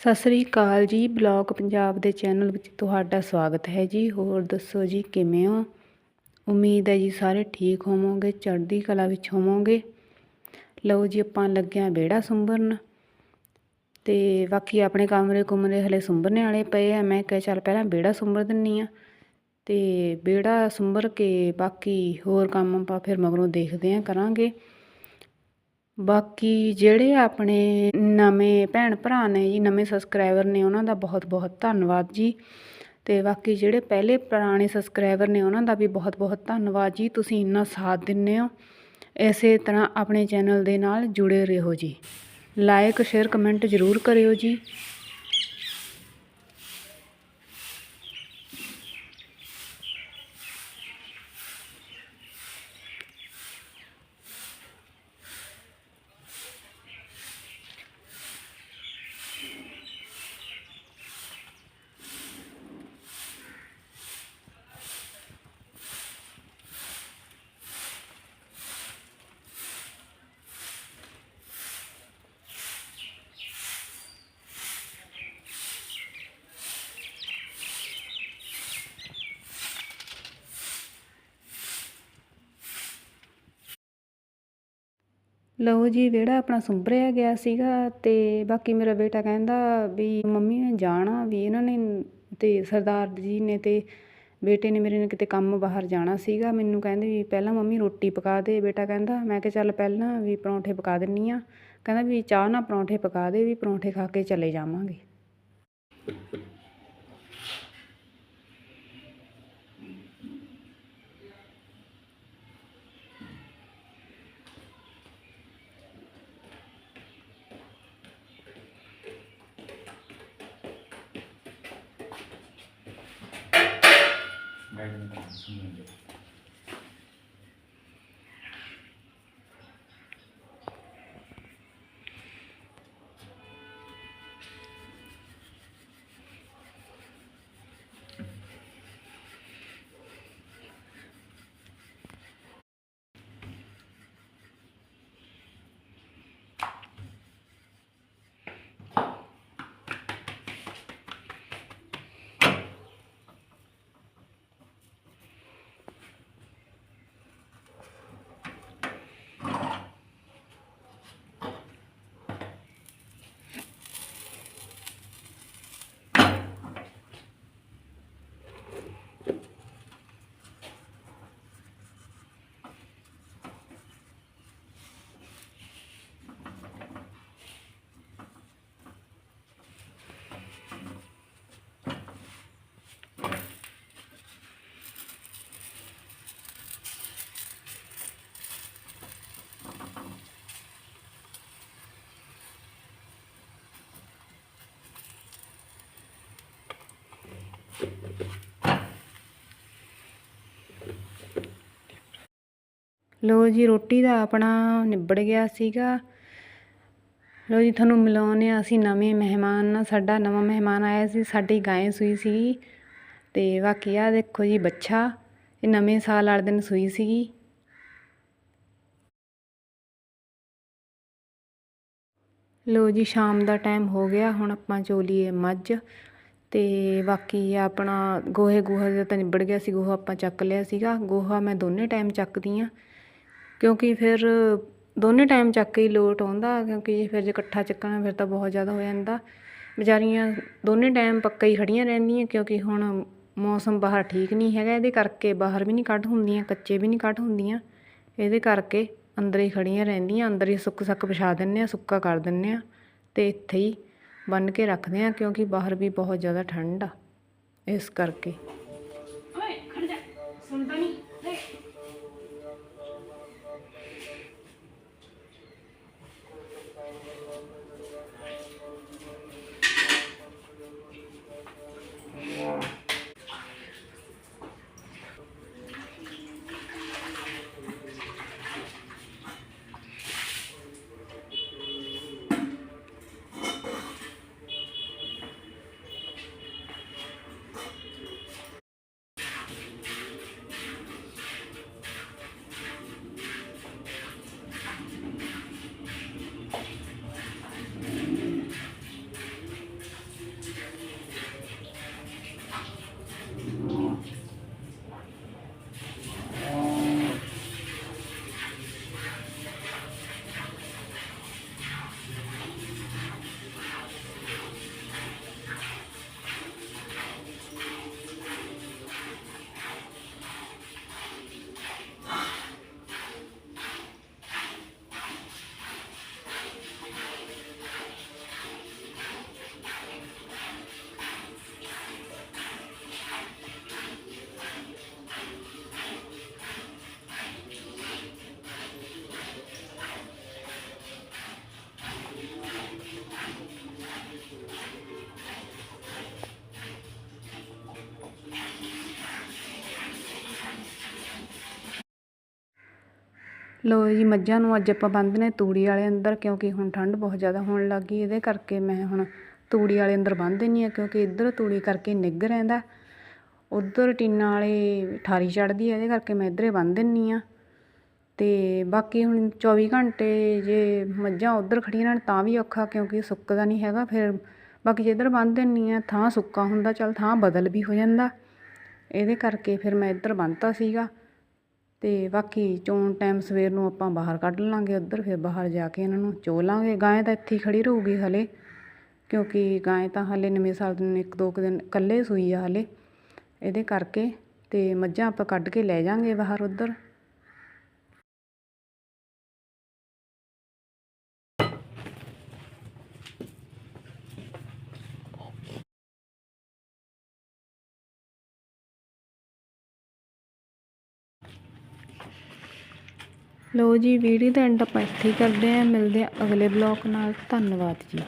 ਸਤਿ ਸ੍ਰੀ ਅਕਾਲ ਜੀ, ਬਲੌਗ ਪੰਜਾਬ ਦੇ ਚੈਨਲ ਵਿੱਚ ਤੁਹਾਡਾ ਸਵਾਗਤ ਹੈ ਜੀ। ਹੋਰ ਦੱਸੋ ਜੀ, ਕਿਵੇਂ ਹੋ? ਉਮੀਦ ਹੈ ਜੀ ਸਾਰੇ ਠੀਕ ਹੋਵੋਗੇ, ਚੜ੍ਹਦੀ ਕਲਾ ਵਿੱਚ ਹੋਵੋਗੇ। ਲਓ ਜੀ, ਆਪਾਂ ਲੱਗਿਆ ਵਿਹੜਾ ਸੁੰਬਰਨ ਤੇ ਬਾਕੀ ਆਪਣੇ ਕਮਰੇ ਕੁਮਰੇ ਹਲੇ ਸੁੰਬਰਨੇ ਵਾਲੇ ਪਏ ਆ। ਮੈਂ ਕਿਹਾ ਚੱਲ ਪਹਿਲਾਂ ਵਿਹੜਾ ਸੁੰਬਰ ਦਿੰਨੀ ਆ। ਤੇ ਵਿਹੜਾ ਸੁੰਬਰ ਕੇ ਬਾਕੀ ਹੋਰ ਕੰਮ ਆਪਾਂ ਫਿਰ ਮਗਰੋਂ ਦੇਖਦੇ ਆ ਕਰਾਂਗੇ। ਬਾਕੀ ਜਿਹੜੇ ਆਪਣੇ ਨਵੇਂ ਭੈਣ ਭਰਾ ਨੇ ਜੀ, ਨਵੇਂ ਸਬਸਕ੍ਰਾਈਬਰ ਨੇ ਉਹਨਾਂ ਦਾ ਬਹੁਤ ਬਹੁਤ ਧੰਨਵਾਦ ਜੀ। ਅਤੇ ਬਾਕੀ ਜਿਹੜੇ ਪਹਿਲੇ ਪੁਰਾਣੇ ਸਬਸਕ੍ਰਾਈਬਰ ਨੇ ਉਹਨਾਂ ਦਾ ਵੀ ਬਹੁਤ ਬਹੁਤ ਧੰਨਵਾਦ ਜੀ। ਤੁਸੀਂ ਇੰਨਾ ਸਾਥ ਦਿੰਦੇ ਹੋ। ਇਸੇ ਤਰ੍ਹਾਂ ਆਪਣੇ ਚੈਨਲ ਦੇ ਨਾਲ ਜੁੜੇ ਰਹੋ ਜੀ। ਲਾਈਕ ਸ਼ੇਅਰ ਕਮੈਂਟ ਜ਼ਰੂਰ ਕਰਿਓ ਜੀ। ਲਓ ਜੀ, ਵਿਹੜਾ ਆਪਣਾ ਸੁੰਬਰਿਆ ਗਿਆ ਸੀਗਾ ਤੇ ਬਾਕੀ ਮੇਰਾ ਬੇਟਾ ਕਹਿੰਦਾ ਵੀ ਮੰਮੀ ਨੇ ਜਾਣਾ ਵੀ ਇਹਨਾਂ ਨੇ ਤੇ ਸਰਦਾਰ ਜੀ ਨੇ ਤੇ ਬੇਟੇ ਨੇ ਮੇਰੇ ਨੇ ਕਿਤੇ ਕੰਮ ਬਾਹਰ ਜਾਣਾ ਸੀਗਾ। ਮੈਨੂੰ ਕਹਿੰਦੇ ਵੀ ਪਹਿਲਾਂ ਮੰਮੀ ਰੋਟੀ ਪਕਾ ਦੇ। ਬੇਟਾ ਕਹਿੰਦਾ, ਮੈਂ ਕਿਹਾ ਚੱਲ ਪਹਿਲਾਂ ਵੀ ਪਰੌਂਠੇ ਪਕਾ ਦਿੰਨੀ ਆ। ਕਹਿੰਦਾ ਵੀ ਚਾਹ ਨਾਲ ਪਰੌਂਠੇ ਪਕਾ ਦੇ, ਵੀ ਪਰੌਂਠੇ ਖਾ ਕੇ ਚਲੇ ਜਾਵਾਂਗੇ। 还是干干净净。ਲੋ ਜੀ, ਰੋਟੀ ਦਾ ਆਪਣਾ ਨਿਬੜ ਗਿਆ ਸੀਗਾ। ਲੋ ਜੀ, ਤੁਹਾਨੂੰ ਮਿਲਾਉਂਦੇ ਹਾਂ ਅਸੀਂ ਨਵੇਂ ਮਹਿਮਾਨ ਸਾਡਾ ਨਵਾਂ ਮਹਿਮਾਨ ਆਇਆ ਸੀ, ਸਾਡੀ ਗਾਂ ਸੂਈ ਸੀ ਤੇ ਬਾਕੀ ਆ ਦੇਖੋ ਜੀ, ਬੱਚਾ, ਇਹ ਨਵੇਂ ਸਾਲ ਵਾਲੇ ਦਿਨ ਸੂਈ ਸੀਗੀ। ਲੋ ਜੀ, ਸ਼ਾਮ ਦਾ ਟਾਈਮ ਹੋ ਗਿਆ, ਹੁਣ ਆਪਾਂ ਚੋਲੀਏ ਮੱਝ। ਤੇ ਬਾਕੀ ਆਪਣਾ ਗੋਹੇ ਗੋਹਾ ਦਾ ਤਾਂ ਨਿਬੜ ਗਿਆ ਸੀ, ਗੋਹਾ ਆਪਾਂ ਚੱਕ ਲਿਆ ਸੀਗਾ। ਗੋਹਾ ਮੈਂ ਦੋਨੇ ਟਾਈਮ ਚੱਕਦੀ ਆ ਕਿਉਂਕਿ ਫਿਰ ਦੋਨੇ ਟਾਈਮ ਚੱਕ ਕੇ ਹੀ ਲੋਟ ਆਉਂਦਾ, ਕਿਉਂਕਿ ਫਿਰ ਜੇ ਇਕੱਠਾ ਚੱਕਣਾ ਫਿਰ ਤਾਂ ਬਹੁਤ ਜ਼ਿਆਦਾ ਹੋ ਜਾਂਦਾ। ਵਿਚਾਰੀਆਂ ਦੋਨੇ ਟਾਈਮ ਪੱਕਾ ਹੀ ਖੜੀਆਂ ਰਹਿੰਦੀਆਂ, ਕਿਉਂਕਿ ਹੁਣ ਮੌਸਮ ਬਾਹਰ ਠੀਕ ਨਹੀਂ ਹੈਗਾ, ਇਹਦੇ ਕਰਕੇ ਬਾਹਰ ਵੀ ਨਹੀਂ ਕੱਢ ਹੁੰਦੀਆਂ, ਕੱਚੇ ਵੀ ਨਹੀਂ ਕੱਢ ਹੁੰਦੀਆਂ। ਇਹਦੇ ਕਰਕੇ ਅੰਦਰ ਹੀ ਖੜੀਆਂ ਰਹਿੰਦੀਆਂ, ਅੰਦਰ ਹੀ ਸੁੱਕ ਸੱਕ ਵਿਛਾ ਦਿੰਦੇ ਆ ਸੁੱਕਾ ਕਰ ਦਿੰਦੇ ਆ ਤੇ ਇੱਥੇ ਹੀ ਬੰਨ ਕੇ ਰੱਖਦੇ ਆ ਕਿਉਂਕਿ ਬਾਹਰ ਵੀ ਬਹੁਤ ਜ਼ਿਆਦਾ ਠੰਡ ਆ, ਇਸ ਕਰਕੇ। ਓਏ, ਖੜ ਜਾ, ਸੁਣਦਾ ਨਹੀਂ। ਲੋ ਜੀ, ਮੱਝਾਂ ਨੂੰ ਅੱਜ ਆਪਾਂ ਬੰਨ੍ਹਦੇ ਨੇ ਤੂੜੀ ਵਾਲੇ ਅੰਦਰ, ਕਿਉਂਕਿ ਹੁਣ ਠੰਡ ਬਹੁਤ ਜ਼ਿਆਦਾ ਹੋਣ ਲੱਗ ਗਈ, ਇਹਦੇ ਕਰਕੇ ਮੈਂ ਹੁਣ ਤੂੜੀ ਵਾਲੇ ਅੰਦਰ ਬੰਨ੍ਹ ਦਿੰਦੀ ਹਾਂ, ਕਿਉਂਕਿ ਇੱਧਰ ਤੂੜੀ ਕਰਕੇ ਨਿੱਘ ਰਹਿੰਦਾ। ਉੱਧਰ ਟੀਨਾਂ ਵਾਲੇ ਠਾਰੀ ਚੜ੍ਹਦੀ ਹੈ, ਇਹਦੇ ਕਰਕੇ ਮੈਂ ਇੱਧਰੇ ਬੰਨ੍ਹ ਦਿੰਦੀ ਹਾਂ। ਅਤੇ ਬਾਕੀ ਹੁਣ ਚੌਵੀ ਘੰਟੇ ਜੇ ਮੱਝਾਂ ਉੱਧਰ ਖੜੀਆਂ ਰਹਿਣ ਤਾਂ ਵੀ ਔਖਾ, ਕਿਉਂਕਿ ਸੁੱਕਦਾ ਨਹੀਂ ਹੈਗਾ, ਫਿਰ ਬਾਕੀ ਜਿੱਧਰ ਬੰਨ੍ਹ ਦਿੰਦੀ ਹਾਂ, ਥਾਂ ਸੁੱਕਾ ਹੁੰਦਾ, ਚੱਲ ਥਾਂ ਬਦਲ ਵੀ ਹੋ ਜਾਂਦਾ। ਇਹਦੇ ਕਰਕੇ ਫਿਰ ਮੈਂ ਇੱਧਰ ਬੰਨ੍ਹਤਾ ਸੀਗਾ। ਅਤੇ ਬਾਕੀ ਚੋਣ ਟਾਈਮ ਸਵੇਰ ਨੂੰ ਆਪਾਂ ਬਾਹਰ ਕੱਢ ਲਾਂਗੇ ਉੱਧਰ, ਫਿਰ ਬਾਹਰ ਜਾ ਕੇ ਇਹਨਾਂ ਨੂੰ ਚੋ ਲਾਂਗੇ। ਗਾਂ ਤਾਂ ਇੱਥੇ ਹੀ ਖੜ੍ਹੀ ਰਹੂਗੀ ਹਾਲੇ, ਕਿਉਂਕਿ ਗਾਂ ਤਾਂ ਹਾਲੇ ਨਵੇਂ ਸਾਲ ਦੇ ਨੂੰ ਇੱਕ ਦੋ ਕੁ ਦਿਨ ਇਕੱਲੇ ਸੂਈ ਆ ਹਾਲੇ। ਇਹਦੇ ਕਰਕੇ ਅਤੇ ਮੱਝਾਂ ਆਪਾਂ ਕੱਢ ਕੇ ਲੈ ਜਾਂਗੇ ਬਾਹਰ ਉੱਧਰ। ਲੋ ਜੀ ਵੀਡੀਓ ਦਾ ਐਂਡ ਆਪਾਂ ਇੱਥੇ ਕਰਦੇ ਹਾਂ। ਮਿਲਦੇ ਹਾਂ ਅਗਲੇ ਬਲੌਗ ਨਾਲ। ਧੰਨਵਾਦ ਜੀ।